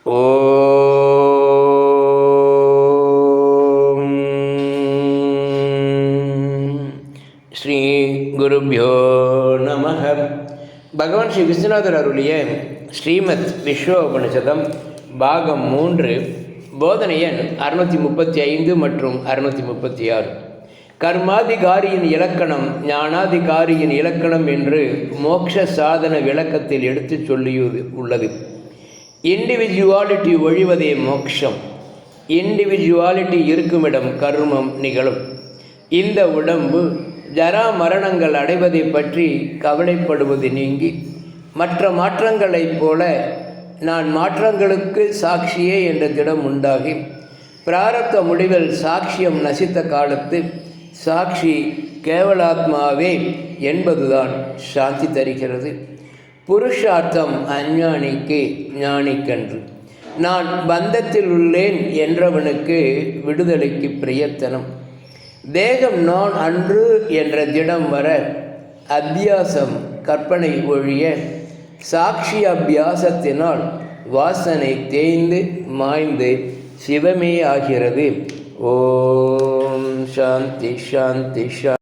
ஸ்ரீ குருபியோ நம பகவான் ஸ்ரீ விஸ்வநாதர் அருளிய ஸ்ரீமத் விஸ்வோபனிஷதம் பாகம் மூன்று போதனையன் எண் அறுநூற்றி முப்பத்தி ஐந்து மற்றும் அறுநூற்றி முப்பத்தி ஆறு கர்மாதிகாரியின் இலக்கணம் ஞானாதிகாரியின் இலக்கணம் என்று மோட்ச சாதன விளக்கத்தில் எடுத்துச் சொல்லியது உள்ளது. இண்டிவிஜுவாலிட்டி ஒழிவதே மோக்ஷம். இண்டிவிஜுவாலிட்டி இருக்குமிடம் கர்மம் நிகழும். இந்த உடம்பு ஜரா மரணங்கள் அடைவதை பற்றி கவலைப்படுவது நீங்கி மற்ற மாற்றங்களைப் போல நான் மாற்றங்களுக்கு சாட்சியே என்ற திடம் உண்டாகி பிராரத்த முடிவில் சாட்சியம் நசித்த காலத்து சாட்சி கேவலாத்மாவே என்பதுதான் சாந்தி தருகிறது. புருஷார்த்தம் அஞ்ஞானிக்கு ஞானிக்கன்று. நான் பந்தத்தில் உள்ளேன் என்றவனுக்கு விடுதலைக்கு பிரயத்தனம். தேகம் நான் அன்று என்ற திடம் வர அத்தியாசம் கற்பனை ஒழிய சாட்சி அபியாசத்தினால் வாசனை தேய்ந்து மாய்ந்து சிவமே ஆகிறது. ஓம் சாந்தி சாந்தி சா